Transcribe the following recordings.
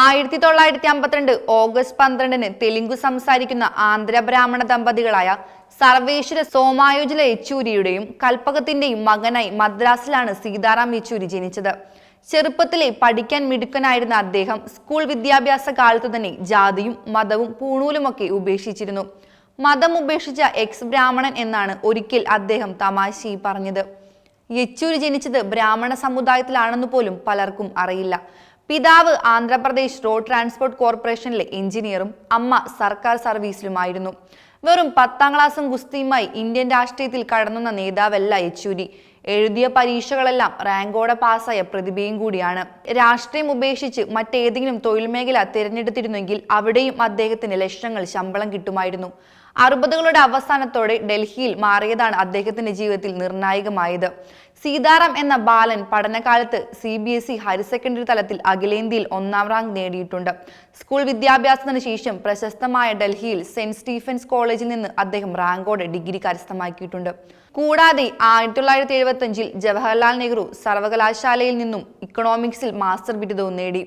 ആയിരത്തി തൊള്ളായിരത്തി അമ്പത്തിരണ്ട് ഓഗസ്റ്റ് പന്ത്രണ്ടിന് തെലുങ്കു സംസാരിക്കുന്ന ആന്ധ്ര ബ്രാഹ്മണ ദമ്പതികളായ സർവേശ്വര സോമായോജല യെച്ചൂരിയുടെയും കൽപ്പകത്തിന്റെയും മകനായി മദ്രാസിലാണ് സീതാറാം യെച്ചൂരി ജനിച്ചത്. ചെറുപ്പത്തിലെ പഠിക്കാൻ മിടുക്കനായിരുന്ന അദ്ദേഹം സ്കൂൾ വിദ്യാഭ്യാസ കാലത്തു തന്നെ ജാതിയും മതവും പൂണൂലുമൊക്കെ ഉപേക്ഷിച്ചിരുന്നു. മതം ഉപേക്ഷിച്ച എക്സ് ബ്രാഹ്മണൻ എന്നാണ് ഒരിക്കൽ അദ്ദേഹം തമാശി പറഞ്ഞത്. യെച്ചൂരി ജനിച്ചത് ബ്രാഹ്മണ സമുദായത്തിലാണെന്ന് പോലും പലർക്കും അറിയില്ല. പിതാവ് ആന്ധ്രാപ്രദേശ് റോഡ് ട്രാൻസ്പോർട്ട് കോർപ്പറേഷനിലെ എഞ്ചിനീയറും അമ്മ സർക്കാർ സർവീസിലുമായിരുന്നു. വെറും പത്താം ക്ലാസ്സും ഗുസ്തിയുമായി ഇന്ത്യൻ രാഷ്ട്രീയത്തിൽ കടന്നുന്ന നേതാവല്ല യെച്ചൂരി. എഴുതിയ പരീക്ഷകളെല്ലാം റാങ്കോടെ പാസ്സായ പ്രതിഭയും കൂടിയാണ്. രാഷ്ട്രീയം ഉപേക്ഷിച്ച് മറ്റേതെങ്കിലും തൊഴിൽ മേഖല തിരഞ്ഞെടുത്തിരുന്നെങ്കിൽ അവിടെയും അദ്ദേഹത്തിന് ലക്ഷങ്ങൾ ശമ്പളം കിട്ടുമായിരുന്നു. അറുപതുകളുടെ അവസാനത്തോടെ ഡൽഹിയിൽ മാറിയതാണ് അദ്ദേഹത്തിന്റെ ജീവിതത്തിൽ നിർണായകമായത്. സീതാറാം എന്ന ബാലൻ പഠനകാലത്ത് C B S E higher secondary തലത്തിൽ അഖിലേന്ത്യയിൽ ഒന്നാം റാങ്ക് നേടിയിട്ടുണ്ട്. സ്കൂൾ വിദ്യാഭ്യാസത്തിന് ശേഷം പ്രശസ്തമായ ഡൽഹിയിൽ സെന്റ് സ്റ്റീഫൻസ് കോളേജിൽ നിന്ന് അദ്ദേഹം റാങ്കോടെ ഡിഗ്രി കരസ്ഥമാക്കിയിട്ടുണ്ട്. കൂടാതെ ആയിരത്തി തൊള്ളായിരത്തി എഴുപത്തി അഞ്ചിൽ ജവഹർലാൽ നെഹ്റു സർവകലാശാലയിൽ നിന്നും ഇക്കണോമിക്സിൽ മാസ്റ്റർ ബിരുദവും നേടി.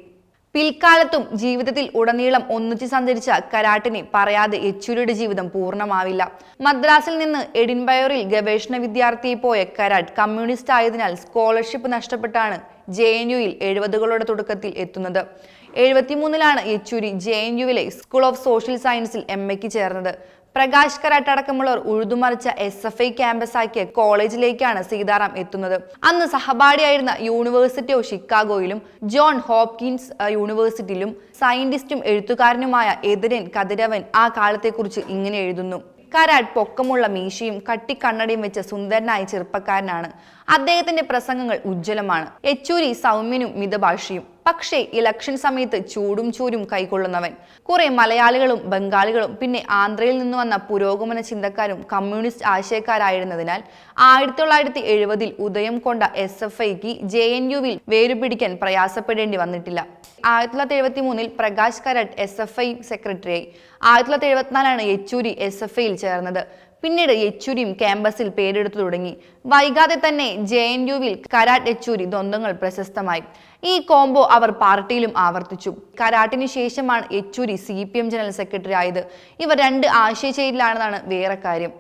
പിൽക്കാലത്തും ജീവിതത്തിൽ ഉടനീളം ഒന്നിച്ചു സഞ്ചരിച്ച കരാട്ടിനെ പറയാതെ യെച്ചൂരിയുടെ ജീവിതം പൂർണമാവില്ല. മദ്രാസിൽ നിന്ന് എഡിൻബയോറിൽ ഗവേഷണ വിദ്യാർത്ഥിയെ പോയ കരാട്ട് കമ്മ്യൂണിസ്റ്റ് ആയതിനാൽ സ്കോളർഷിപ്പ് നഷ്ടപ്പെട്ടാണ് ജെ എൻ യുയിൽ എഴുപതുകളുടെ തുടക്കത്തിൽ എത്തുന്നത്. എഴുപത്തിമൂന്നിലാണ് യെച്ചൂരി ജെ എൻ യുവിലെ സ്കൂൾ ഓഫ് സോഷ്യൽ സയൻസിൽ എം എക്ക് ചേർന്നത്. പ്രകാശ് കരാട്ട് അടക്കമുള്ളവർ ഉഴുതുമറിച്ച എസ് എഫ് ഐ ക്യാമ്പസ് ആക്കിയ കോളേജിലേക്കാണ് സീതാറാം എത്തുന്നത്. അന്ന് സഹപാഠിയായിരുന്ന യൂണിവേഴ്സിറ്റി ഓഫ് ഷിക്കാഗോയിലും ജോൺ ഹോപ്കിൻസ് യൂണിവേഴ്സിറ്റിയിലും സയന്റിസ്റ്റും എഴുത്തുകാരനുമായ എതിരൻ കതിരവൻ ആ കാലത്തെക്കുറിച്ച് ഇങ്ങനെ എഴുതുന്നു. കരാട്ട് പൊക്കമുള്ള മീശയും കട്ടിക്കണ്ണടയും വെച്ച സുന്ദരനായ ചെറുപ്പക്കാരനാണ്. അദ്ദേഹത്തിന്റെ പ്രസംഗങ്ങൾ ഉജ്ജ്വലമാണ്. യെച്ചൂരി സൗമ്യനും മിതഭാഷിയും. പക്ഷേ ഇലക്ഷൻ സമയത്ത് ചൂടും ചൂരും കൈക്കൊള്ളുന്നവൻ. കുറെ മലയാളികളും ബംഗാളികളും പിന്നെ ആന്ധ്രയിൽ നിന്ന് വന്ന പുരോഗമന ചിന്തക്കാരും കമ്മ്യൂണിസ്റ്റ് ആശയക്കാരായിരുന്നതിനാൽ ആയിരത്തി തൊള്ളായിരത്തി എഴുപതിൽ ഉദയം കൊണ്ട എസ് എഫ് ഐക്ക് ജെ എൻ യുവിൽ വേരുപിടിക്കാൻ പ്രയാസപ്പെടേണ്ടി വന്നിട്ടില്ല. ആയിരത്തി തൊള്ളായിരത്തി എഴുപത്തി മൂന്നിൽ Prakash Karat S F I സെക്രട്ടറിയായി. ആയിരത്തി തൊള്ളായിരത്തി എഴുപത്തിനാലാണ് യെച്ചൂരി എസ് എഫ് ഐയിൽ ചേർന്നത്. പിന്നീട് യെച്ചൂരിയും ക്യാമ്പസിൽ പേരെടുത്തു തുടങ്ങി. വൈകാതെ തന്നെ ജെ എൻ യുവിൽ കരാട്ട് യെച്ചൂരി ദ്വന്ദ്ങ്ങൾ പ്രശസ്തമായി. ഈ കോംബോ അവർ പാർട്ടിയിലും ആവർത്തിച്ചു. കരാട്ടിന് ശേഷമാണ് Yechury C P M general secretary ആയത്. ഇവർ രണ്ട് ആശയശൈലിയിലാണെന്നാണ് വേറെ കാര്യം.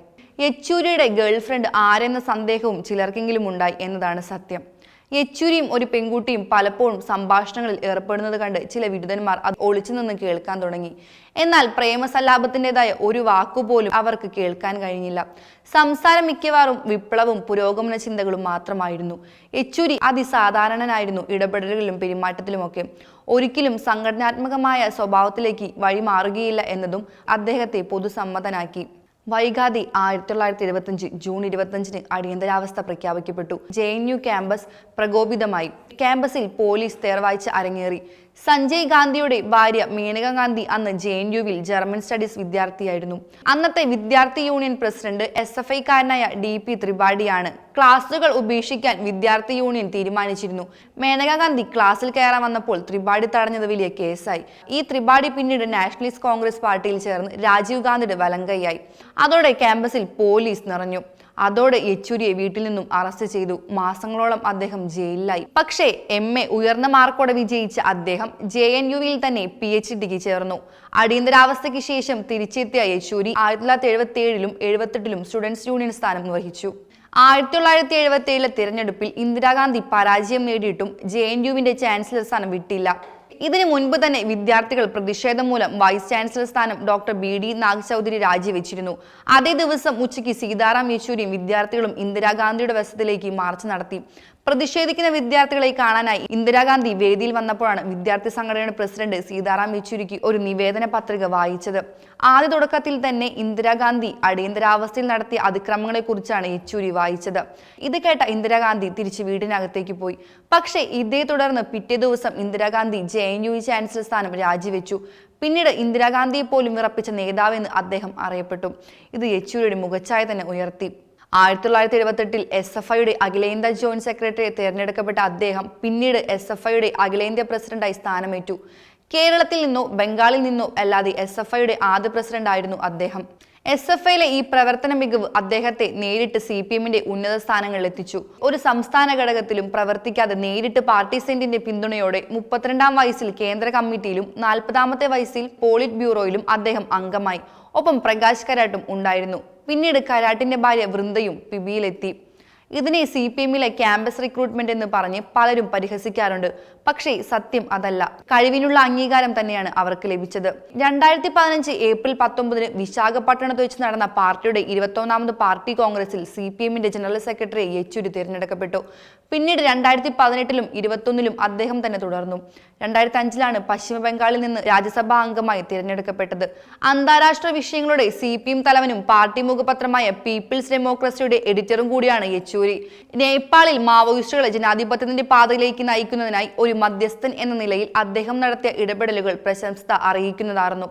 യെച്ചൂരിയുടെ ഗേൾഫ്രണ്ട് ആരെന്ന സന്ദേഹവും ചിലർക്കെങ്കിലും ഉണ്ടായി എന്നതാണ് സത്യം. യെച്ചൂരിയും ഒരു പെൺകുട്ടിയും പലപ്പോഴും സംഭാഷണങ്ങളിൽ ഏർപ്പെടുന്നത് കണ്ട് ചില വിരുദ്ധന്മാർ അത് ഒളിച്ചു നിന്ന് കേൾക്കാൻ തുടങ്ങി. എന്നാൽ പ്രേമസല്ലാപത്തിന്റെതായ ഒരു വാക്കുപോലും അവർക്ക് കേൾക്കാൻ കഴിഞ്ഞില്ല. സംസാരം മിക്കവാറും വിപ്ലവും പുരോഗമന ചിന്തകളും മാത്രമായിരുന്നു. യെച്ചൂരി അതിസാധാരണനായിരുന്നു ഇടപെടലുകളിലും പെരുമാറ്റത്തിലുമൊക്കെ. ഒരിക്കലും സംഘടനാത്മകമായ സ്വഭാവത്തിലേക്ക് വഴിമാറുകയില്ല എന്നതും അദ്ദേഹത്തെ പൊതുസമ്മതനാക്കി. വൈകാതെ ആയിരത്തി തൊള്ളായിരത്തി ഇരുപത്തഞ്ച് ജൂൺ ഇരുപത്തഞ്ചിന് അടിയന്തരാവസ്ഥ പ്രഖ്യാപിക്കപ്പെട്ടു. ജെ എൻ യു ക്യാമ്പസ് പ്രകോപിതമായി. ക്യാമ്പസിൽ പോലീസ് തേർവാഴ്ച അരങ്ങേറി. സഞ്ജയ് ഗാന്ധിയുടെ ഭാര്യ മേനക ഗാന്ധി അന്ന് ജെ എൻ യുവിൽ ജർമ്മൻ സ്റ്റഡീസ് വിദ്യാർത്ഥിയായിരുന്നു. അന്നത്തെ വിദ്യാർത്ഥി യൂണിയൻ പ്രസിഡന്റ് എസ് എഫ് ഐക്കാരനായ ഡി പി ത്രിപാഠിയാണ് ക്ലാസുകൾ ഉപേക്ഷിക്കാൻ വിദ്യാർത്ഥി യൂണിയൻ തീരുമാനിച്ചിരുന്നു. മേനക ഗാന്ധി ക്ലാസ്സിൽ കയറാൻ വന്നപ്പോൾ ത്രിപാഠി തടഞ്ഞത് വലിയ കേസായി. ഈ ത്രിപാഠി പിന്നീട് നാഷണലിസ്റ്റ് കോൺഗ്രസ് പാർട്ടിയിൽ ചേർന്ന് രാജീവ് ഗാന്ധിയുടെ വലങ്കയായി അതോടെ ക്യാമ്പസിൽ പോലീസ് നിറഞ്ഞു. അതോടെ യെച്ചൂരിയെ വീട്ടിൽ നിന്നും അറസ്റ്റ് ചെയ്തു. മാസങ്ങളോളം അദ്ദേഹം ജയിലിലായി. പക്ഷേ എം എ ഉയർന്ന മാർക്കോടെ വിജയിച്ച അദ്ദേഹം ജെ എൻ യുവിൽ തന്നെ പി എച്ച് ഡിക്ക് ചേർന്നു. അടിയന്തരാവസ്ഥയ്ക്ക് ശേഷം തിരിച്ചെത്തിയ യെച്ചൂരി ആയിരത്തി തൊള്ളായിരത്തി എഴുപത്തി ഏഴിലും എഴുപത്തെട്ടിലും സ്റ്റുഡൻസ് യൂണിയൻ സ്ഥാനം വഹിച്ചു ആയിരത്തി തൊള്ളായിരത്തി എഴുപത്തി ഏഴിലെ തിരഞ്ഞെടുപ്പിൽ ഇന്ദിരാഗാന്ധി പരാജയം നേടിയിട്ടും ജെ എൻ യുവിന്റെ ചാൻസലർ സ്ഥാനം വിട്ടില്ല. ഇതിനു മുൻപ് തന്നെ വിദ്യാർത്ഥികൾ പ്രതിഷേധം മൂലം വൈസ് ചാൻസലർ സ്ഥാനം doctor B D Nag Chaudhuri രാജിവെച്ചിരുന്നു. അതേ ദിവസം ഉച്ചയ്ക്ക് സീതാറാം യെച്ചൂരിയും വിദ്യാർത്ഥികളും ഇന്ദിരാഗാന്ധിയുടെ വശത്തിലേക്ക് മാർച്ച് നടത്തി. പ്രതിഷേധിക്കുന്ന വിദ്യാർത്ഥികളെ കാണാനായി ഇന്ദിരാഗാന്ധി വേദിയിൽ വന്നപ്പോഴാണ് വിദ്യാർത്ഥി സംഘടനയുടെ പ്രസിഡന്റ് സീതാറാം യെച്ചൂരിക്ക് ഒരു നിവേദന പത്രിക വായിച്ചത്. ആദ്യ തുടക്കത്തിൽ തന്നെ ഇന്ദിരാഗാന്ധി അടിയന്തരാവസ്ഥയിൽ നടത്തിയ അതിക്രമങ്ങളെ കുറിച്ചാണ് യെച്ചൂരി വായിച്ചത്. ഇത് കേട്ട ഇന്ദിരാഗാന്ധി തിരിച്ച് വീടിനകത്തേക്ക് പോയി. പക്ഷേ ഇതേ തുടർന്ന് പിറ്റേ ദിവസം Indira Gandhi J N U chancellor സ്ഥാനം രാജിവെച്ചു. പിന്നീട് ഇന്ദിരാഗാന്ധിയെ പോലും വിറപ്പിച്ച നേതാവെന്ന് അദ്ദേഹം അറിയപ്പെട്ടു. ഇത് യെച്ചൂരിയുടെ മുഖച്ഛായ തന്നെ ഉയർത്തി. ആയിരത്തി തൊള്ളായിരത്തി എഴുപത്തെട്ടിൽ എസ് എഫ് ഐയുടെ അഖിലേന്ത്യാ ജോയിന്റ് സെക്രട്ടറി തിരഞ്ഞെടുക്കപ്പെട്ട അദ്ദേഹം പിന്നീട് എസ് എഫ് ഐയുടെ അഖിലേന്ത്യാ പ്രസിഡന്റായി സ്ഥാനമേറ്റു. കേരളത്തിൽ നിന്നോ ബംഗാളിൽ നിന്നോ അല്ലാതെ എസ് എഫ് ഐയുടെ ആദ്യ പ്രസിഡന്റ് ആയിരുന്നു അദ്ദേഹം. എസ് എഫ് ഐയിലെ ഈ പ്രവർത്തന മികവ് അദ്ദേഹത്തെ നേരിട്ട് സി പി എമ്മിന്റെ ഉന്നത സ്ഥാനങ്ങളിൽ എത്തിച്ചു. ഒരു സംസ്ഥാന ഘടകത്തിലും പ്രവർത്തിക്കാതെ നേരിട്ട് പാർട്ടി സെന്റിന്റെ പിന്തുണയോടെ മുപ്പത്തിരണ്ടാം വയസ്സിൽ കേന്ദ്ര കമ്മിറ്റിയിലും നാൽപ്പതാമത്തെ വയസ്സിൽ പോളിറ്റ് ബ്യൂറോയിലും അദ്ദേഹം അംഗമായി. ഒപ്പം പ്രകാശ് കരാട്ടും ഉണ്ടായിരുന്നു. പിന്നീട് കരാട്ടിന്റെ ഭാര്യ വൃന്ദയും പിബിയിലെത്തി. ഇതിനെ സി പി എമ്മിലെ ക്യാമ്പസ് റിക്രൂട്ട്മെന്റ് എന്ന് പറഞ്ഞ് പലരും പരിഹസിക്കാറുണ്ട്. പക്ഷേ സത്യം അതല്ല. കഴിവിനുള്ള അംഗീകാരം തന്നെയാണ് അവർക്ക് ലഭിച്ചത്. രണ്ടായിരത്തി പതിനഞ്ച് ഏപ്രിൽ പത്തൊമ്പതിന് വിശാഖപട്ടണത്ത് വെച്ച് നടന്ന പാർട്ടിയുടെ ഇരുപത്തൊന്നാമത് പാർട്ടി കോൺഗ്രസിൽ സി പി എമ്മിന്റെ ജനറൽ സെക്രട്ടറി യെച്ചൂരി തിരഞ്ഞെടുക്കപ്പെട്ടു. പിന്നീട് രണ്ടായിരത്തി പതിനെട്ടിലും ഇരുപത്തൊന്നിലും അദ്ദേഹം തന്നെ തുടർന്നു. രണ്ടായിരത്തി അഞ്ചിലാണ് പശ്ചിമ ബംഗാളിൽ നിന്ന് രാജ്യസഭാ അംഗമായി തിരഞ്ഞെടുക്കപ്പെട്ടത്. അന്താരാഷ്ട്ര വിഷയങ്ങളുടെ സി പി എം തലവനും പാർട്ടി മുഖപത്രമായ പീപ്പിൾസ് ഡെമോക്രസിയുടെ എഡിറ്ററും കൂടിയാണ് യെച്ചൂരി. നേപ്പാളിൽ മാവോയിസ്റ്റുകളെ ജനാധിപത്യത്തിന്റെ പാതയിലേക്ക് നയിക്കുന്നതിനായി ഒരു മധ്യസ്ഥൻ എന്ന നിലയിൽ അദ്ദേഹം നടത്തിയ ഇടപെടലുകൾ പ്രശംസത അറിയിക്കുന്നതായിരുന്നു.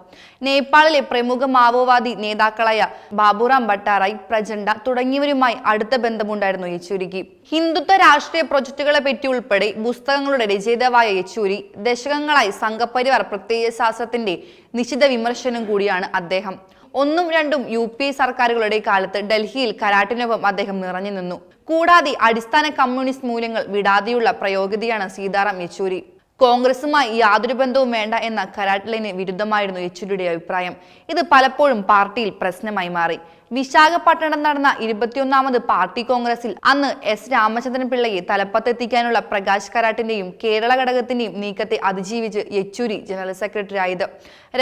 നേപ്പാളിലെ പ്രമുഖ മാവോവാദി നേതാക്കളായ ബാബുറാം ഭട്ടാറായി പ്രചണ്ഡ തുടങ്ങിയവരുമായി അടുത്ത ബന്ധമുണ്ടായിരുന്നു യെച്ചൂരിക്ക്. ഹിന്ദുത്വ രാഷ്ട്രീയ പ്രൊജക്ടുകളെ പറ്റി ഉൾപ്പെടെ പുസ്തകങ്ങളുടെ രചയിതാവായ യെച്ചൂരി ദശകങ്ങളായി സംഘപരിവാർ പ്രത്യയ ശാസ്ത്രത്തിന്റെ നിശിത വിമർശനം കൂടിയാണ് അദ്ദേഹം. ഒന്നും രണ്ടും യു പി സർക്കാരുകളുടെ കാലത്ത് ഡൽഹിയിൽ കരാട്ടിനൊപ്പം അദ്ദേഹം നിറഞ്ഞു നിന്നു. കൂടാതെ അടിസ്ഥാന കമ്മ്യൂണിസ്റ്റ് മൂല്യങ്ങൾ വിടാതെയുള്ള പ്രയോഗതിയാണ് സീതാറാം യെച്ചൂരി. കോൺഗ്രസുമായി യാതൊരു ബന്ധവും വേണ്ട എന്ന കരാട്ടിലിന് വിരുദ്ധമായിരുന്നു യെച്ചൂരിയുടെ അഭിപ്രായം. ഇത് പലപ്പോഴും പാർട്ടിയിൽ പ്രശ്നമായി മാറി. വിശാഖപട്ടണം നടന്ന ഇരുപത്തിയൊന്നാമത് പാർട്ടി കോൺഗ്രസിൽ അന്ന് എസ് രാമചന്ദ്രൻ പിള്ളയെ തലപ്പത്തെത്തിക്കാനുള്ള പ്രകാശ് കരാട്ടിന്റെയും കേരള ഘടകത്തിന്റെയും നീക്കത്തെ അതിജീവിച്ച് യെച്ചൂരി ജനറൽ സെക്രട്ടറി ആയത്.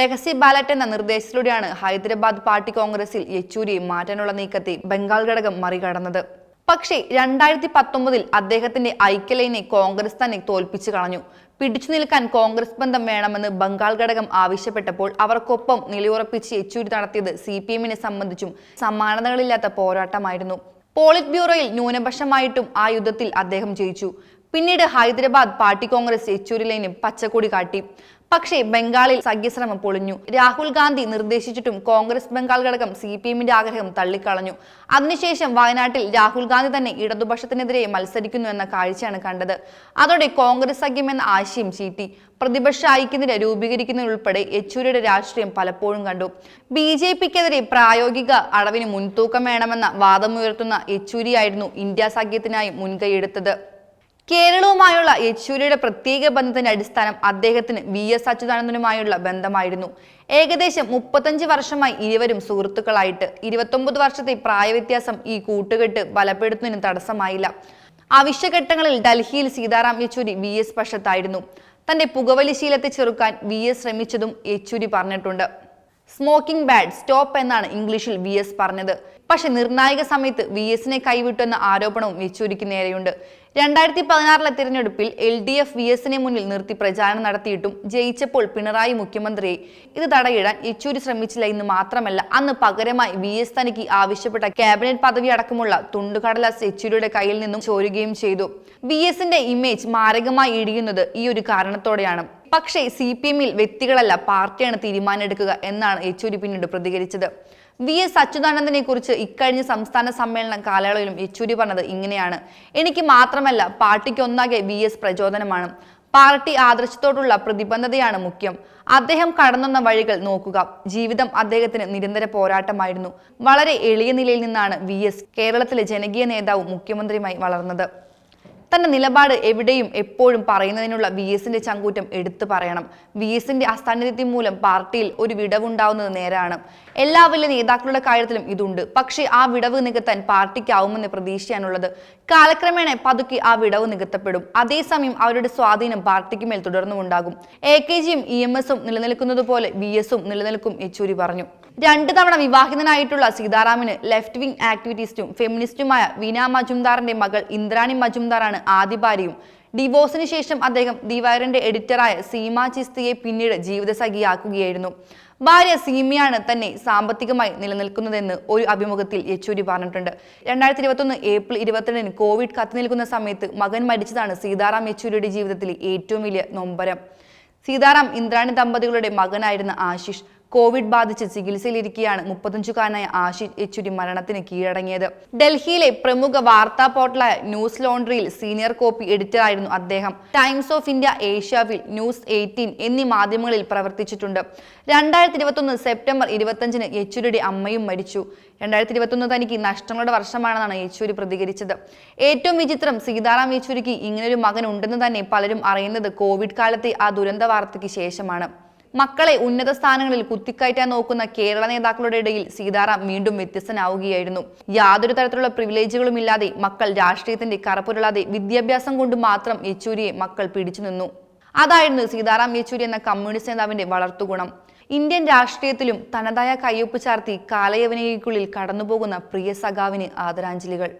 രഹസ്യ ബാലറ്റ് എന്ന നിർദ്ദേശത്തിലൂടെയാണ് ഹൈദരാബാദ് പാർട്ടി കോൺഗ്രസിൽ യെച്ചൂരിയെ മാറ്റാനുള്ള നീക്കത്തെ ബംഗാൾ ഘടകം മറികടന്നത്. പക്ഷേ രണ്ടായിരത്തി പത്തൊമ്പതിൽ അദ്ദേഹത്തിന്റെ ഐക്യലൈനെ കോൺഗ്രസ് തന്നെ തോൽപ്പിച്ചു കളഞ്ഞു. പിടിച്ചു നിൽക്കാൻ കോൺഗ്രസ് ബന്ധം വേണമെന്ന് ബംഗാൾ ഘടകം ആവശ്യപ്പെട്ടപ്പോൾ അവർക്കൊപ്പം നിലയുറപ്പിച്ച് യെച്ചൂരി നടത്തിയത് സി പി എമ്മിനെ സംബന്ധിച്ചും സമാനതകളില്ലാത്ത പോരാട്ടമായിരുന്നു. പോളിറ്റ് ബ്യൂറോയിൽ ന്യൂനപക്ഷമായിട്ടും ആ യുദ്ധത്തിൽ അദ്ദേഹം ജയിച്ചു. പിന്നീട് ഹൈദരാബാദ് പാർട്ടി കോൺഗ്രസ് യെച്ചൂരി ലൈന് പച്ചക്കൊടി കാട്ടി. പക്ഷേ ബംഗാളിൽ സഖ്യശ്രമം പൊളിഞ്ഞു. രാഹുൽ ഗാന്ധി നിർദ്ദേശിച്ചിട്ടും കോൺഗ്രസ് ബംഗാൾ ഘടകം സി പി എമ്മിന്റെ ആഗ്രഹം തള്ളിക്കളഞ്ഞു. അതിനുശേഷം വയനാട്ടിൽ രാഹുൽ ഗാന്ധി തന്നെ ഇടതുപക്ഷത്തിനെതിരെ മത്സരിക്കുന്നു എന്ന കാഴ്ചയാണ് കണ്ടത്. അതോടെ കോൺഗ്രസ് സഖ്യം എന്ന ആശയം ചീറ്റി പ്രതിപക്ഷ ഐക്യനിര രൂപീകരിക്കുന്നതിനുൾപ്പെടെ യെച്ചൂരിയുടെ രാഷ്ട്രീയം പലപ്പോഴും കണ്ടു. ബി ജെ പിക്കെതിരെ പ്രായോഗിക അളവിന് മുൻതൂക്കം വേണമെന്ന വാദമുയർത്തുന്ന യെച്ചൂരിയായിരുന്നു ഇന്ത്യ സഖ്യത്തിനായി മുൻകൈയെടുത്തത് കേരളവുമായുള്ള യെച്ചൂരിയുടെ പ്രത്യേക ബന്ധത്തിന്റെ അടിസ്ഥാനം അദ്ദേഹത്തിന് വി എസ് അച്യുതാനന്ദനുമായുള്ള ബന്ധമായിരുന്നു. ഏകദേശം മുപ്പത്തഞ്ച് വർഷമായി ഇരുവരും സുഹൃത്തുക്കളായിട്ട്. ഇരുപത്തൊമ്പത് വർഷത്തെ പ്രായവ്യത്യാസം ഈ കൂട്ടുകെട്ട് ബലപ്പെടുത്തുന്നതിന് തടസ്സമായില്ല. അവശ്യഘട്ടങ്ങളിൽ ഡൽഹിയിൽ സീതാറാം യെച്ചൂരി വി എസ് പക്ഷത്തായിരുന്നു. തന്റെ പുകവലി ശീലത്തെ ചെറുക്കാൻ വി എസ് ശ്രമിച്ചതും യെച്ചൂരി പറഞ്ഞിട്ടുണ്ട്. സ്മോക്കിംഗ് ബാഡ് സ്റ്റോപ്പ് എന്നാണ് ഇംഗ്ലീഷിൽ വി എസ് പറഞ്ഞത്. പക്ഷെ നിർണായക സമയത്ത് വി എസിനെ കൈവിട്ടെന്ന ആരോപണവും യെച്ചൂരിക്ക് നേരെയുണ്ട്. രണ്ടായിരത്തി പതിനാറിലെ തിരഞ്ഞെടുപ്പിൽ എൽ ഡി എഫ് വി എസിനെ മുന്നിൽ നിർത്തി പ്രചാരണം നടത്തിയിട്ടും ജയിച്ചപ്പോൾ പിണറായി മുഖ്യമന്ത്രിയെ ഇത് തടയിടാൻ യെച്ചൂരി ശ്രമിച്ചില്ല എന്ന് മാത്രമല്ല അന്ന് പകരമായി വി എസ് തനിക്ക് ആവശ്യപ്പെട്ട ക്യാബിനറ്റ് പദവി അടക്കമുള്ള തുണ്ടുകടലാസ് യെച്ചൂരിയുടെ കയ്യിൽ നിന്നും ചോരുകയും ചെയ്തു. വി എസിന്റെ ഇമേജ് മാരകമായി ഇടിയുന്നത് ഈ ഒരു കാരണത്തോടെയാണ്. പക്ഷേ സി പി എമ്മിൽ വ്യക്തികളല്ല പാർട്ടിയാണ് തീരുമാനമെടുക്കുക എന്നാണ് യെച്ചൂരി പിന്നീട് പ്രതികരിച്ചത്. വി എസ് അച്യുതാനന്ദനെ കുറിച്ച് ഇക്കഴിഞ്ഞ സംസ്ഥാന സമ്മേളന കാലയളവിലും യെച്ചൂരി പറഞ്ഞത് ഇങ്ങനെയാണ്. എനിക്ക് മാത്രമല്ല പാർട്ടിക്ക് ഒന്നാകെ വി എസ് പ്രചോദനമാണ്. പാർട്ടി ആദർശത്തോടുള്ള പ്രതിബദ്ധതയാണ് മുഖ്യം. അദ്ദേഹം കടന്നുന്ന വഴികൾ നോക്കുക. ജീവിതം അദ്ദേഹത്തിന് നിരന്തര പോരാട്ടമായിരുന്നു. വളരെ എളിയ നിലയിൽ നിന്നാണ് വി എസ് കേരളത്തിലെ ജനകീയ നേതാവും മുഖ്യമന്ത്രിയുമായി വളർന്നത്. തന്റെ നിലപാട് എവിടെയും എപ്പോഴും പറയുന്നതിനുള്ള വി എസിന്റെ ചങ്കൂറ്റം എടുത്തു പറയണം. വി എസിന്റെ അസാന്നിധ്യം മൂലം പാർട്ടിയിൽ ഒരു വിടവുണ്ടാവുന്നത് നേരാണ്. എല്ലാ വലിയ നേതാക്കളുടെ കാര്യത്തിലും ഇതുണ്ട്. പക്ഷേ ആ വിടവ് നികത്താൻ പാർട്ടിക്കാവുമെന്ന് പ്രതീക്ഷിക്കാനുള്ളത്. കാലക്രമേണ പതുക്കി ആ വിടവ് നികത്തപ്പെടും. അതേസമയം അവരുടെ സ്വാധീനം പാർട്ടിക്ക് മേൽ തുടർന്നുമുണ്ടാകും. എ കെ ജിയും ഇ എം എസും നിലനിൽക്കുന്നത് പോലെ വി എസും നിലനിൽക്കും യെച്ചൂരി പറഞ്ഞു. രണ്ട് തവണ വിവാഹിതനായിട്ടുള്ള സീതാറാമിന് ലെഫ്റ്റ് വിംഗ് ആക്ടിവിറ്റിസ്റ്റും ഫെമിനിസ്റ്റുമായ വീന മജുംദാറിന്റെ മകൾ ഇന്ദ്രാണി മജുംദാറാണ് ആദ്യ ഭാര്യയും. ഡിവോഴ്സിന് ശേഷം അദ്ദേഹം ദിവാരന്റെ എഡിറ്ററായ സീമ ചിസ്തിയെ പിന്നീട് ജീവിതസഖിയാക്കുകയായിരുന്നു. ഭാര്യ സീമയാണ് തന്നെ സാമ്പത്തികമായി നിലനിൽക്കുന്നതെന്ന് ഒരു അഭിമുഖത്തിൽ യെച്ചൂരി പറഞ്ഞിട്ടുണ്ട്. രണ്ടായിരത്തി ഇരുപത്തൊന്ന് ഏപ്രിൽ ഇരുപത്തിരണ്ടിന് കോവിഡ് കത്തി നിൽക്കുന്ന സമയത്ത് മകൻ മരിച്ചതാണ് സീതാറാം യെച്ചൂരിയുടെ ജീവിതത്തിലെ ഏറ്റവും വലിയ നൊമ്പരം. സീതാറാം ഇന്ദ്രാണി ദമ്പതികളുടെ മകനായിരുന്ന ആശിഷ് കോവിഡ് ബാധിച്ച് ചികിത്സയിലിരിക്കെയാണ് മുപ്പത്തഞ്ചുകാരനായ ആഷിഷ് യെച്ചൂരി മരണത്തിന് കീഴടങ്ങിയത്. ഡൽഹിയിലെ പ്രമുഖ വാർത്താ പോർട്ടലായ ന്യൂസ് ലോണ്ടറിയിൽ സീനിയർ കോപ്പി എഡിറ്ററായിരുന്നു അദ്ദേഹം. ടൈംസ് ഓഫ് ഇന്ത്യ ഏഷ്യാവിൽ ന്യൂസ് എയ്റ്റീൻ എന്നീ മാധ്യമങ്ങളിൽ പ്രവർത്തിച്ചിട്ടുണ്ട്. രണ്ടായിരത്തി ഇരുപത്തൊന്ന് സെപ്റ്റംബർ ഇരുപത്തഞ്ചിന് യെച്ചൂരിയുടെ അമ്മയും മരിച്ചു. രണ്ടായിരത്തി ഇരുപത്തൊന്ന് തനിക്ക് നഷ്ടങ്ങളുടെ വർഷമാണെന്നാണ് യെച്ചൂരി പ്രതികരിച്ചത്. ഏറ്റവും വിചിത്രം സീതാറാം യെച്ചൂരിക്ക് ഇങ്ങനൊരു മകൻ ഉണ്ടെന്ന് തന്നെ പലരും അറിയുന്നത് കോവിഡ് കാലത്തെ ആ ദുരന്ത വാർത്തയ്ക്ക് ശേഷമാണ്. മക്കളെ ഉന്നത സ്ഥാനങ്ങളിൽ കുത്തിക്കയറ്റാൻ നോക്കുന്ന കേരള നേതാക്കളുടെ ഇടയിൽ സീതാറാം വീണ്ടും വ്യത്യസ്തനാവുകയായിരുന്നു. യാതൊരു തരത്തിലുള്ള പ്രിവിലേജുകളും ഇല്ലാതെ മക്കൾ രാഷ്ട്രീയത്തിന്റെ കറപ്പുരളാതെ വിദ്യാഭ്യാസം കൊണ്ട് മാത്രം യെച്ചൂരിയെ മക്കൾ പിടിച്ചു നിന്നു. അതായിരുന്നു സീതാറാം യെച്ചൂരി എന്ന കമ്മ്യൂണിസ്റ്റ് നേതാവിന്റെ വളർത്തുഗുണം. ഇന്ത്യൻ രാഷ്ട്രീയത്തിലും തനതായ കയ്യൊപ്പ് ചാർത്തി കാലയവനയ്ക്കുള്ളിൽ കടന്നുപോകുന്ന പ്രിയ സഖാവിന് ആദരാഞ്ജലികൾ.